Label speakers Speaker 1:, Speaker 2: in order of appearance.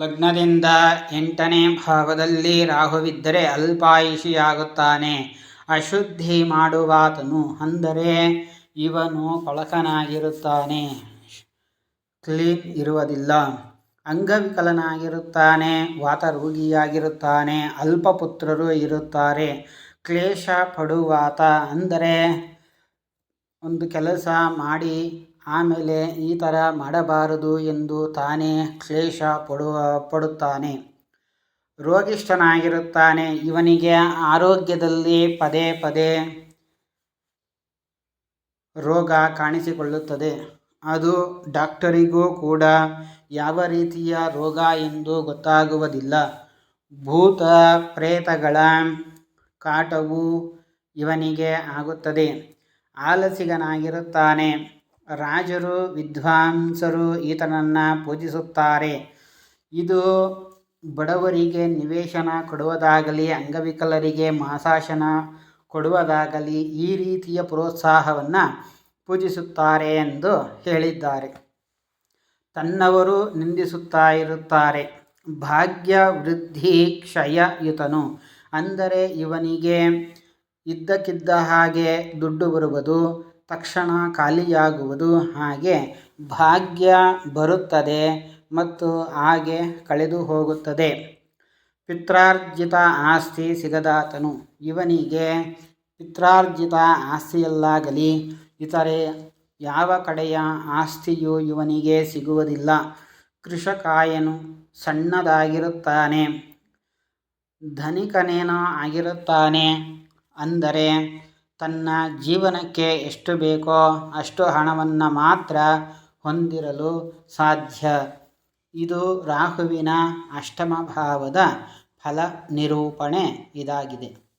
Speaker 1: ಲಗ್ನದಿಂದ ಎಂಟನೇ ಭಾವದಲ್ಲಿ ರಾಹುವಿದ್ದರೆ ಅಲ್ಪಾಯುಷಿಯಾಗುತ್ತಾನೆ. ಅಶುದ್ಧಿ ಮಾಡುವಾತನು ಅಂದರೆ ಇವನು ಕೊಳಕನಾಗಿರುತ್ತಾನೆ ಕ್ಲೀನ್ ಇರುವುದಿಲ್ಲ. ಅಂಗವಿಕಲನಾಗಿರುತ್ತಾನೆ, ವಾತರೋಗಿಯಾಗಿರುತ್ತಾನೆ, ಅಲ್ಪಪುತ್ರರು ಇರುತ್ತಾರೆ. ಕ್ಲೇಶ ಪಡುವಾತ ಅಂದರೆ ಒಂದು ಕೆಲಸ ಮಾಡಿ ಆಮೇಲೆ ಈ ಥರ ಮಾಡಬಾರದು ಎಂದು ತಾನೇ ಕ್ಲೇಷ ಪಡುವ, ಪಡುತ್ತಾನೆ. ರೋಗಿಷ್ಠನಾಗಿರುತ್ತಾನೆ. ಇವನಿಗೆ ಆರೋಗ್ಯದಲ್ಲಿ ಪದೇ ಪದೇ ರೋಗ ಕಾಣಿಸಿಕೊಳ್ಳುತ್ತದೆ. ಅದು ಡಾಕ್ಟರಿಗೂ ಕೂಡ ಯಾವ ರೀತಿಯ ರೋಗ ಎಂದು ಗೊತ್ತಾಗುವುದಿಲ್ಲ. ಭೂತ ಪ್ರೇತಗಳ ಕಾಟವು ಇವನಿಗೆ ಆಗುತ್ತದೆ. ಆಲಸಿಗನಾಗಿರುತ್ತಾನೆ. ರಾಜರು, ವಿದ್ವಾಂಸರು ಈತನನ್ನು ಪೂಜಿಸುತ್ತಾರೆ. ಇದು ಬಡವರಿಗೆ ನಿವೇಶನ ಕೊಡುವುದಾಗಲಿ, ಅಂಗವಿಕಲರಿಗೆ ಮಾಸಾಶನ ಕೊಡುವುದಾಗಲಿ ಈ ರೀತಿಯ ಪ್ರೋತ್ಸಾಹವನ್ನು ಪೂಜಿಸುತ್ತಾರೆ ಎಂದು ಹೇಳಿದ್ದಾರೆ. ತನ್ನವರು ನಿಂದಿಸುತ್ತಾ ಇರುತ್ತಾರೆ. ಭಾಗ್ಯ ವೃದ್ಧಿ ಕ್ಷಯಯುತನು. ಅಂದರೆ ಇವನಿಗೆ ಇದ್ದಕ್ಕಿದ್ದ ಹಾಗೆ ದುಡ್ಡು ಬರುವುದು ತಕ್ಷಣ ಖಾಲಿಯಾಗುವುದು ಹಾಗೆ ಭಾಗ್ಯ ಬರುತ್ತದೆ ಮತ್ತು ಹಾಗೆ ಕಳೆದು ಹೋಗುತ್ತದೆ. ಪಿತ್ರಾರ್ಜಿತ ಆಸ್ತಿ ಸಿಗದಾತನು. ಇವನಿಗೆ ಪಿತ್ರಾರ್ಜಿತ ಆಸ್ತಿಯಲ್ಲಾಗಲಿ, ಇತರೆ ಯಾವ ಕಡೆಯ ಆಸ್ತಿಯು ಇವನಿಗೆ ಸಿಗುವುದಿಲ್ಲ. ಕೃಷಕಾಯನು ಸಣ್ಣದಾಗಿರುತ್ತಾನೆ, ಧನಿಕನೇನೋ ಆಗಿರುತ್ತಾನೆ ಅಂದರೆ ತನ್ನ ಜೀವನಕ್ಕೆ ಎಷ್ಟು ಬೇಕೋ ಅಷ್ಟು ಹಣವನ್ನು ಮಾತ್ರ ಹೊಂದಿರಲು ಸಾಧ್ಯ. ಇದು ರಾಹುವಿನ ಅಷ್ಟಮ ಭಾವದ ಫಲ ನಿರೂಪಣೆ ಇದಾಗಿದೆ.